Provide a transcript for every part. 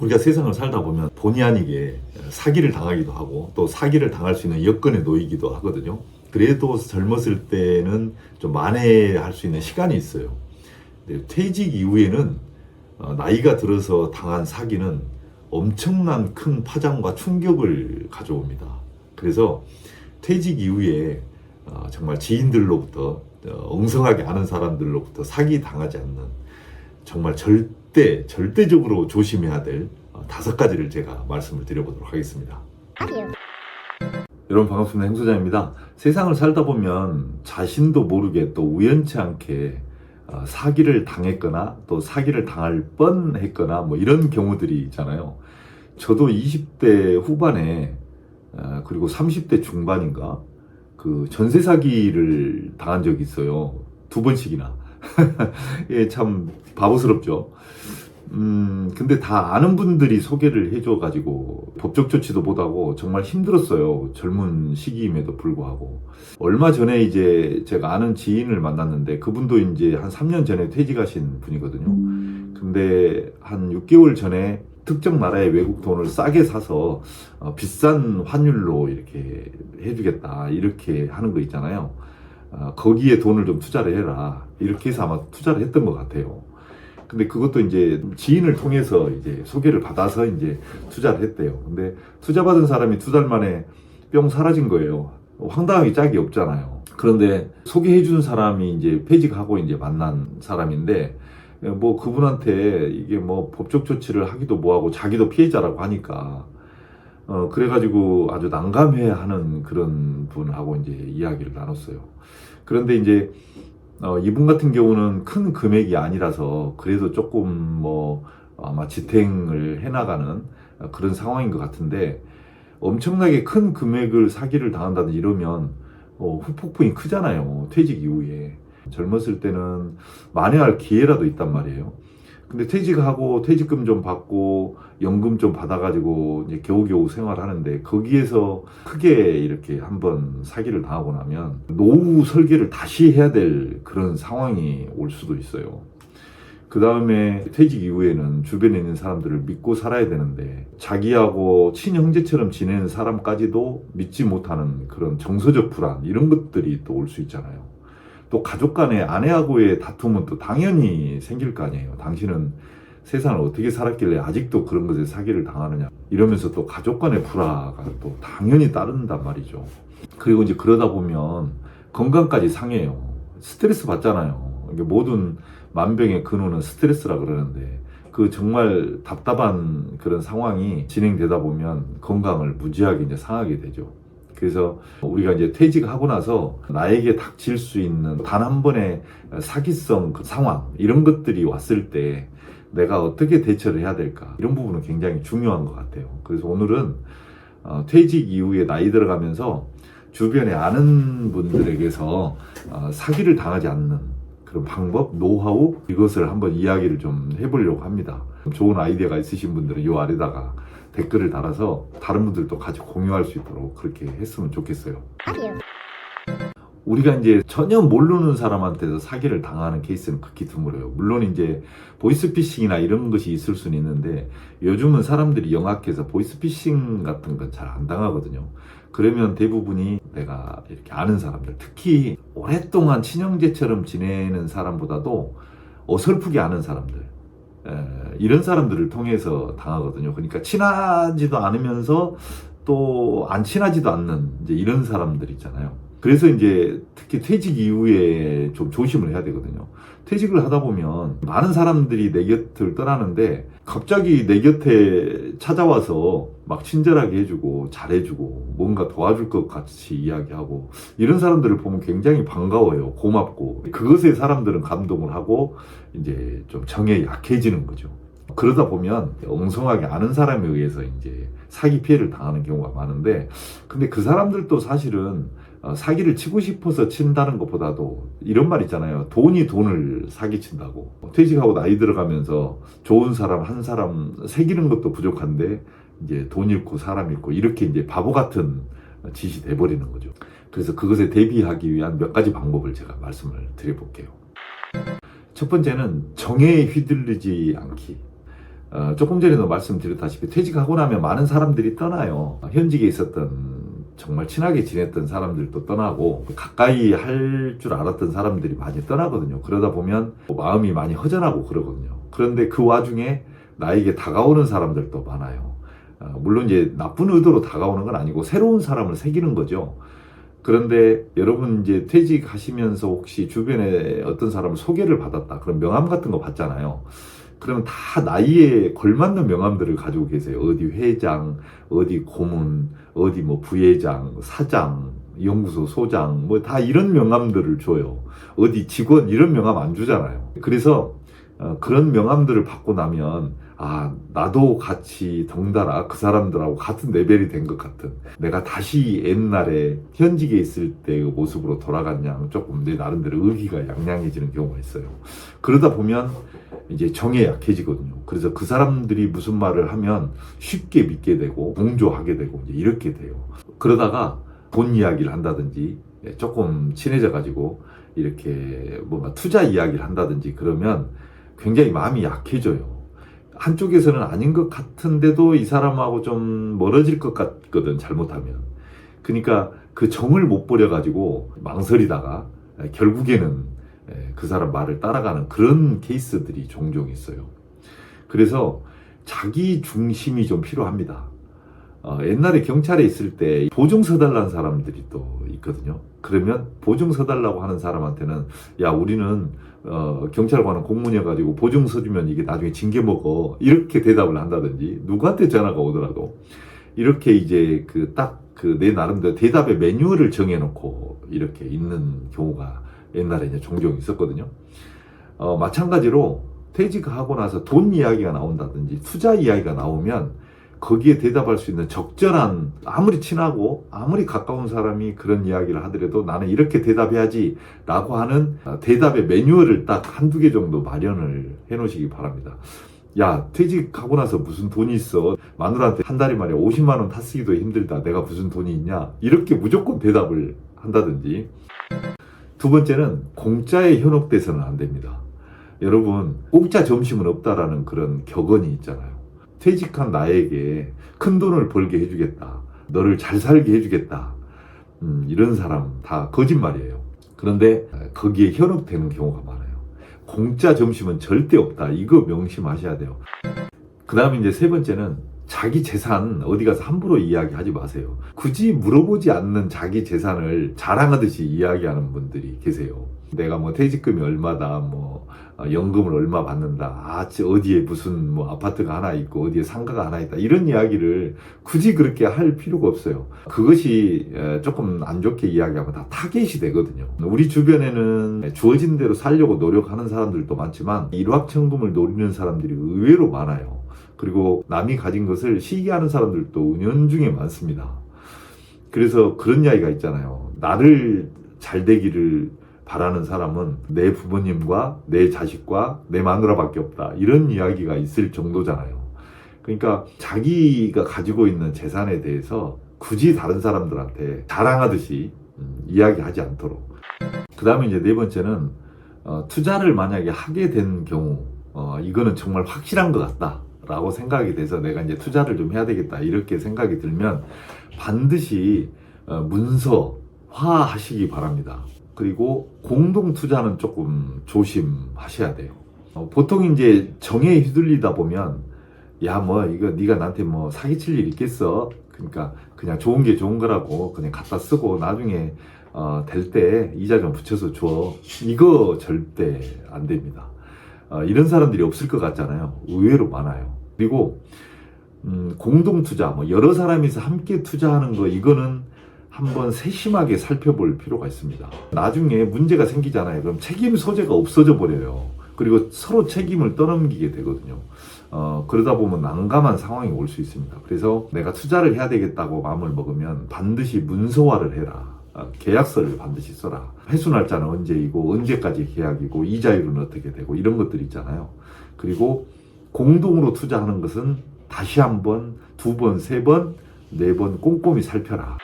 우리가 세상을 살다 보면 본의 아니게 사기를 당하기도 하고 또 사기를 당할 수 있는 여건에 놓이기도 하거든요. 그래도 젊었을 때는 좀 만회할 수 있는 시간이 있어요. 퇴직 이후에는 어, 나이가 들어서 당한 사기는 엄청난 큰 파장과 충격을 가져옵니다. 그래서 퇴직 이후에 어, 정말 지인들로부터 어, 엉성하게 아는 사람들로부터 사기 당하지 않는 정말 절 대 절대적으로 조심해야 될 어, 다섯 가지를 제가 말씀을 드려보도록 하겠습니다. 여러분 반갑습니다. 행소장입니다. 세상을 살다 보면 자신도 모르게 또 우연치 않게 어, 사기를 당했거나 또 사기를 당할 뻔했거나 뭐 이런 경우들이 있잖아요. 저도 20대 후반에 어, 그리고 30대 중반인가 그 전세 사기를 당한 적이 있어요. 두 번씩이나. 예, 참 바보스럽죠. 음, 근데 다 아는 분들이 소개를 해줘가지고 법적 조치도 못하고 정말 힘들었어요. 젊은 시기임에도 불구하고. 얼마 전에 이제 제가 아는 지인을 만났는데 그분도 이제 한 3년 전에 퇴직하신 분이거든요. 근데 한 6개월 전에 특정 나라의 외국 돈을 싸게 사서 어, 비싼 환율로 이렇게 해주겠다 이렇게 하는 거 있잖아요. 어, 거기에 돈을 좀 투자를 해라 이렇게 해서 아마 투자를 했던 것 같아요. 근데 그것도 이제 지인을 통해서 이제 소개를 받아서 이제 투자를 했대요. 근데 투자 받은 사람이 두 달 만에 뿅 사라진 거예요. 황당하게 짝이 없잖아요. 그런데 소개해 준 사람이 이제 퇴직하고 이제 만난 사람인데 뭐 그분한테 이게 뭐 법적 조치를 하기도 뭐하고 자기도 피해자라고 하니까 어 그래가지고 아주 난감해 하는 그런 분하고 이제 이야기를 나눴어요. 그런데 이제 어 이분 같은 경우는 큰 금액이 아니라서 그래도 조금 뭐 아마 지탱을 해나가는 그런 상황인 것 같은데 엄청나게 큰 금액을 사기를 당한다든지 이러면 어, 후폭풍이 크잖아요. 퇴직 이후에. 젊었을 때는 만회할 기회라도 있단 말이에요. 근데 퇴직하고 퇴직금 좀 받고 연금 좀 받아가지고 이제 겨우겨우 생활하는데 거기에서 크게 이렇게 한번 사기를 당하고 나면 노후 설계를 다시 해야 될 그런 상황이 올 수도 있어요. 그 다음에 퇴직 이후에는 주변에 있는 사람들을 믿고 살아야 되는데 자기하고 친형제처럼 지내는 사람까지도 믿지 못하는 그런 정서적 불안 이런 것들이 또 올 수 있잖아요. 또 가족 간의 아내하고의 다툼은 또 당연히 생길 거 아니에요. 당신은 세상을 어떻게 살았길래 아직도 그런 것에 사기를 당하느냐. 이러면서 또 가족 간의 불화가 또 당연히 따른단 말이죠. 그리고 이제 그러다 보면 건강까지 상해요. 스트레스 받잖아요. 모든 만병의 근원은 스트레스라 그러는데 그 정말 답답한 그런 상황이 진행되다 보면 건강을 무지하게 이제 상하게 되죠. 그래서 우리가 이제 퇴직하고 나서 나에게 닥칠 수 있는 단 한 번의 사기성 그 상황 이런 것들이 왔을 때 내가 어떻게 대처를 해야 될까 이런 부분은 굉장히 중요한 것 같아요. 그래서 오늘은 어, 퇴직 이후에 나이 들어가면서 주변에 아는 분들에게서 어, 사기를 당하지 않는 그런 방법, 노하우 이것을 한번 이야기를 좀 해보려고 합니다. 좋은 아이디어가 있으신 분들은 이 아래다가 댓글을 달아서 다른 분들도 같이 공유할 수 있도록 그렇게 했으면 좋겠어요. 우리가 이제 전혀 모르는 사람한테서 사기를 당하는 케이스는 극히 드물어요. 물론 이제 보이스피싱이나 이런 것이 있을 수는 있는데 요즘은 사람들이 영악해서 보이스피싱 같은 건 잘 안 당하거든요. 그러면 대부분이 내가 이렇게 아는 사람들, 특히 오랫동안 친형제처럼 지내는 사람보다도 어설프게 아는 사람들, 에, 이런 사람들을 통해서 당하거든요. 그러니까 친하지도 않으면서 또 안 친하지도 않는 이제 이런 사람들 있잖아요. 그래서 이제 특히 퇴직 이후에 좀 조심을 해야 되거든요. 퇴직을 하다 보면 많은 사람들이 내 곁을 떠나는데 갑자기 내 곁에 찾아와서 막 친절하게 해주고 잘해주고 뭔가 도와줄 것 같이 이야기하고 이런 사람들을 보면 굉장히 반가워요. 고맙고 그것에 사람들은 감동을 하고 이제 좀 정에 약해지는 거죠. 그러다 보면 엉성하게 아는 사람에 의해서 이제 사기 피해를 당하는 경우가 많은데 근데 그 사람들도 사실은 어, 사기를 치고 싶어서 친다는 것보다도 이런 말 있잖아요. 돈이 돈을 사기친다고. 퇴직하고 나이 들어가면서 좋은 사람 한 사람 새기는 것도 부족한데 이제 돈 잃고 사람 잃고 이렇게 이제 바보 같은 짓이 돼버리는 거죠. 그래서 그것에 대비하기 위한 몇 가지 방법을 제가 말씀을 드려볼게요. 첫 번째는 정에 휘둘리지 않기. 어, 조금 전에도 말씀드렸다시피 퇴직하고 나면 많은 사람들이 떠나요. 현직에 있었던 정말 친하게 지냈던 사람들도 떠나고 가까이 할 줄 알았던 사람들이 많이 떠나거든요. 그러다 보면 마음이 많이 허전하고 그러거든요. 그런데 그 와중에 나에게 다가오는 사람들도 많아요. 어, 물론 이제 나쁜 의도로 다가오는 건 아니고 새로운 사람을 새기는 거죠. 그런데 여러분 이제 퇴직하시면서 혹시 주변에 어떤 사람을 소개를 받았다. 그런 명함 같은 거 받잖아요. 그러면 다 나이에 걸맞는 명함들을 가지고 계세요. 어디 회장, 어디 고문, 어디 뭐 부회장, 사장, 연구소 소장, 뭐 다 이런 명함들을 줘요. 어디 직원 이런 명함 안 주잖아요. 그래서 어, 그런 명함들을 받고 나면 아 나도 같이 덩달아 그 사람들하고 같은 레벨이 된 것 같은 내가 다시 옛날에 현직에 있을 때의 모습으로 돌아갔냐 조금 내 나름대로 의기가 양양해지는 경우가 있어요. 그러다 보면 이제 정에 약해지거든요. 그래서 그 사람들이 무슨 말을 하면 쉽게 믿게 되고 동조하게 되고 이제 이렇게 돼요. 그러다가 돈 이야기를 한다든지 예, 조금 친해져 가지고 이렇게 뭔가 투자 이야기를 한다든지 그러면 굉장히 마음이 약해져요. 한쪽에서는 아닌 것 같은데도 이 사람하고 좀 멀어질 것 같거든 잘못하면. 그러니까 그 정을 못 버려 가지고 망설이다가 예, 결국에는 예, 그 사람 말을 따라가는 그런 케이스들이 종종 있어요. 그래서 자기 중심이 좀 필요합니다. 어, 옛날에 경찰에 있을 때 보증 서달라는 사람들이 또 있거든요. 그러면 보증 서달라고 하는 사람한테는 야 우리는 어, 경찰관은 공무원이어가지고 보증 서주면 이게 나중에 징계 먹어 이렇게 대답을 한다든지 누구한테 전화가 오더라도 이렇게 이제 그 딱 그 내 나름대로 대답의 매뉴얼을 정해놓고 이렇게 있는 경우가 옛날에 이제 종종 있었거든요. 어, 마찬가지로 퇴직하고 나서 돈 이야기가 나온다든지 투자 이야기가 나오면 거기에 대답할 수 있는 적절한 아무리 친하고 아무리 가까운 사람이 그런 이야기를 하더라도 나는 이렇게 대답해야지 라고 하는 어, 대답의 매뉴얼을 딱 한두 개 정도 마련을 해 놓으시기 바랍니다. 야 퇴직하고 나서 무슨 돈이 있어 마누라한테 한 달에 말이야 50만 원 타쓰기도 힘들다 내가 무슨 돈이 있냐 이렇게 무조건 대답을 한다든지 두 번째는 공짜에 현혹돼서는 안 됩니다. 여러분 공짜 점심은 없다라는 그런 격언이 있잖아요. 퇴직한 나에게 큰 돈을 벌게 해주겠다. 너를 잘 살게 해주겠다. 음, 이런 사람 다 거짓말이에요. 그런데 거기에 현혹되는 경우가 많아요. 공짜 점심은 절대 없다. 이거 명심하셔야 돼요. 그 다음에 이제 세 번째는 자기 재산 어디 가서 함부로 이야기하지 마세요. 굳이 물어보지 않는 자기 재산을 자랑하듯이 이야기하는 분들이 계세요. 내가 뭐 퇴직금이 얼마다, 뭐 어, 연금을 얼마 받는다, 아저 어디에 무슨 뭐 아파트가 하나 있고 어디에 상가가 하나 있다 이런 이야기를 굳이 그렇게 할 필요가 없어요. 그것이 에, 조금 안 좋게 이야기하면 다 타겟이 되거든요. 우리 주변에는 주어진 대로 살려고 노력하는 사람들도 많지만 일확천금을 노리는 사람들이 의외로 많아요. 그리고 남이 가진 것을 시기하는 사람들도 은연중에 많습니다. 그래서 그런 이야기가 있잖아요. 나를 잘 되기를 바라는 사람은 내 부모님과 내 자식과 내 마누라밖에 없다. 이런 이야기가 있을 정도잖아요. 그러니까 자기가 가지고 있는 재산에 대해서 굳이 다른 사람들한테 자랑하듯이 음, 이야기하지 않도록. 그 다음에 이제 네 번째는 어, 투자를 만약에 하게 된 경우, 어, 이거는 정말 확실한 것 같다. 라고 생각이 돼서 내가 이제 투자를 좀 해야 되겠다. 이렇게 생각이 들면 반드시 어, 문서화 하시기 바랍니다. 그리고 공동 투자는 조금 조심하셔야 돼요. 어, 보통 이제 정에 휘둘리다 보면 야 뭐 이거 네가 나한테 뭐 사기칠 일 있겠어? 그러니까 그냥 좋은 게 좋은 거라고 그냥 갖다 쓰고 나중에 어, 될 때 이자 좀 붙여서 줘. 이거 절대 안 됩니다. 어, 이런 사람들이 없을 것 같잖아요. 의외로 많아요. 그리고 음, 공동 투자, 뭐 여러 사람이서 함께 투자하는 거 이거는 한번 세심하게 살펴볼 필요가 있습니다. 나중에 문제가 생기잖아요. 그럼 책임 소재가 없어져 버려요. 그리고 서로 책임을 떠넘기게 되거든요. 어, 그러다 보면 난감한 상황이 올 수 있습니다. 그래서 내가 투자를 해야 되겠다고 마음을 먹으면 반드시 문서화를 해라. 어, 계약서를 반드시 써라. 회수 날짜는 언제이고 언제까지 계약이고 이자율은 어떻게 되고 이런 것들 있잖아요. 그리고 공동으로 투자하는 것은 다시 한 번, 두 번, 세 번, 네 번 꼼꼼히 살펴라.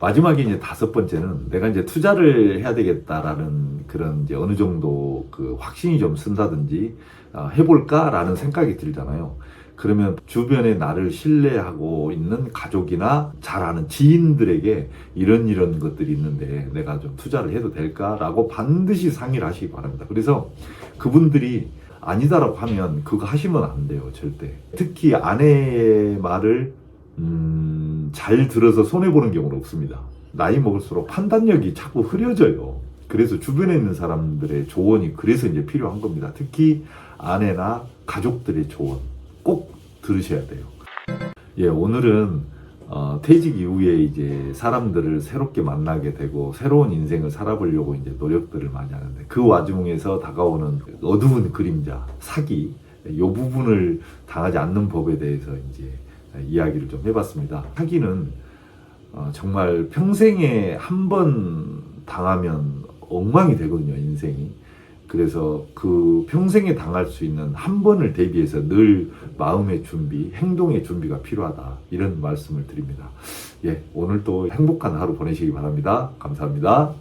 마지막에 이제 다섯 번째는 내가 이제 투자를 해야 되겠다라는 그런 이제 어느 정도 그 확신이 좀 쓴다든지 아, 해볼까라는 생각이 들잖아요. 그러면 주변에 나를 신뢰하고 있는 가족이나 잘 아는 지인들에게 이런 이런 것들이 있는데 내가 좀 투자를 해도 될까라고 반드시 상의를 하시기 바랍니다. 그래서 그분들이 아니다라고 하면 그거 하시면 안 돼요, 절대. 특히 아내의 말을 음, 잘 들어서 손해 보는 경우는 없습니다. 나이 먹을수록 판단력이 자꾸 흐려져요. 그래서 주변에 있는 사람들의 조언이 그래서 이제 필요한 겁니다. 특히 아내나 가족들의 조언 꼭 들으셔야 돼요. 예, 오늘은 어, 퇴직 이후에 이제 사람들을 새롭게 만나게 되고 새로운 인생을 살아보려고 이제 노력들을 많이 하는데 그 와중에서 다가오는 어두운 그림자, 사기, 이 부분을 당하지 않는 법에 대해서 이제 이야기를 좀 해봤습니다. 사기는 어, 정말 평생에 한 번 당하면 엉망이 되거든요, 인생이. 그래서 그 평생에 당할 수 있는 한 번을 대비해서 늘 마음의 준비, 행동의 준비가 필요하다. 이런 말씀을 드립니다. 예, 오늘도 행복한 하루 보내시기 바랍니다. 감사합니다.